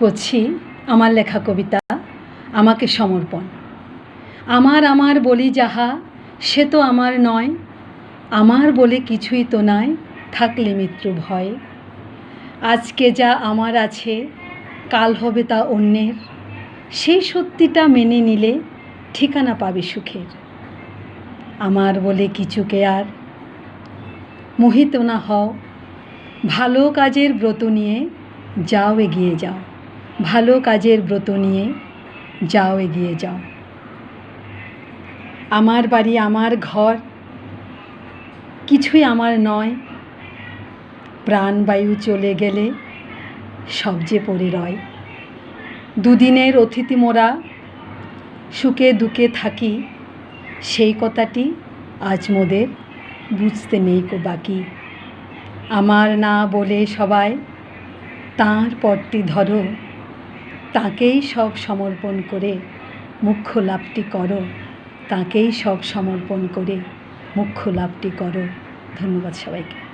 পড়ছি আমার লেখা কবিতা, আমাকে সমর্পণ। আমার আমার বলি যাহা, সে তো আমার নয়। আমার বলে কিছুই তো নাই, থাকলে মৃত্যু ভয়। আজকে যা আমার আছে, কাল হবে তা অন্যের। সেই সত্যিটা মেনে নিলে ঠিকানা পাবে সুখের। আমার বলে কিছুকে আর? মোহিত না হও। ভালো কাজের ব্রত নিয়ে যাও, এগিয়ে যাও। ভালো কাজের ব্রত নিয়ে যাও, এগিয়ে যাও। আমার বাড়ি আমার ঘর, কিছুই আমার নয়। প্রাণবায়ু চলে গেলে সব যে পড়ে রয়। দুদিনের অতিথি মোরা, সুখে দুঃখে থাকি, সেই কথাটি আজ মোদের বুঝতে নেই কো বাকি। আমার না বলে সবাই, তাঁর পরটি ধরো তাকেই সব সমর্পণ করে। মুখ্য লাভটি করো। তাকেই সব সমর্পণ করে। মুখ্য লাভটি করো। ধন্যবাদ সবাইকে।